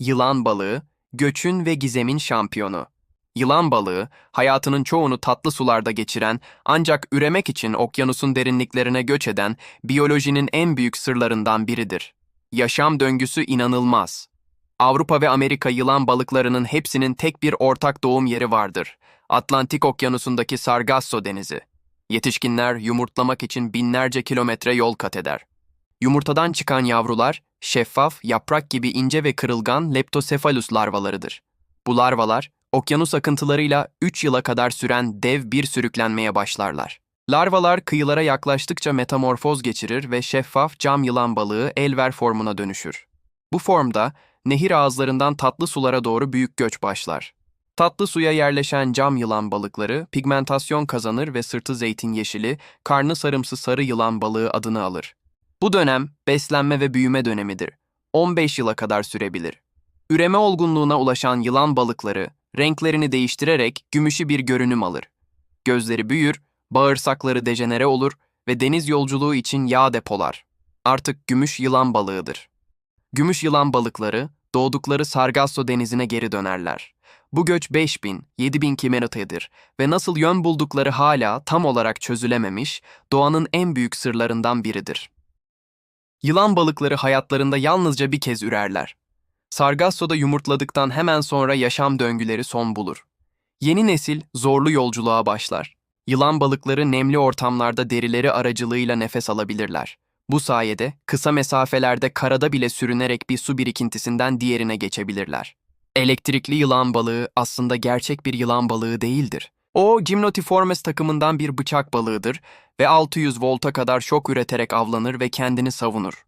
Yılan balığı, göçün ve gizemin şampiyonu. Yılan balığı, hayatının çoğunu tatlı sularda geçiren, ancak üremek için okyanusun derinliklerine göç eden biyolojinin en büyük sırlarından biridir. Yaşam döngüsü inanılmaz. Avrupa ve Amerika yılan balıklarının hepsinin tek bir ortak doğum yeri vardır. Atlantik Okyanusu'ndaki Sargasso Denizi. Yetişkinler yumurtlamak için binlerce kilometre yol kat eder. Yumurtadan çıkan yavrular, şeffaf, yaprak gibi ince ve kırılgan leptocephalus larvalarıdır. Bu larvalar, okyanus akıntılarıyla 3 yıla kadar süren dev bir sürüklenmeye başlarlar. Larvalar kıyılara yaklaştıkça metamorfoz geçirir ve şeffaf cam yılan balığı elver formuna dönüşür. Bu formda, nehir ağızlarından tatlı sulara doğru büyük göç başlar. Tatlı suya yerleşen cam yılan balıkları pigmentasyon kazanır ve sırtı zeytin yeşili, karnı sarımsı sarı yılan balığı adını alır. Bu dönem beslenme ve büyüme dönemidir. 15 yıla kadar sürebilir. Üreme olgunluğuna ulaşan yılan balıkları renklerini değiştirerek gümüşü bir görünüm alır. Gözleri büyür, bağırsakları dejenere olur ve deniz yolculuğu için yağ depolar. Artık gümüş yılan balığıdır. Gümüş yılan balıkları doğdukları Sargasso denizine geri dönerler. Bu göç 5000, 7000 kilometredir ve nasıl yön buldukları hala tam olarak çözülememiş, doğanın en büyük sırlarından biridir. Yılan balıkları hayatlarında yalnızca bir kez ürerler. Sargasso'da yumurtladıktan hemen sonra yaşam döngüleri son bulur. Yeni nesil zorlu yolculuğa başlar. Yılan balıkları nemli ortamlarda derileri aracılığıyla nefes alabilirler. Bu sayede kısa mesafelerde karada bile sürünerek bir su birikintisinden diğerine geçebilirler. Elektrikli yılan balığı aslında gerçek bir yılan balığı değildir. O, Gymnotiformes takımından bir bıçak balığıdır ve 600 volta kadar şok üreterek avlanır ve kendini savunur.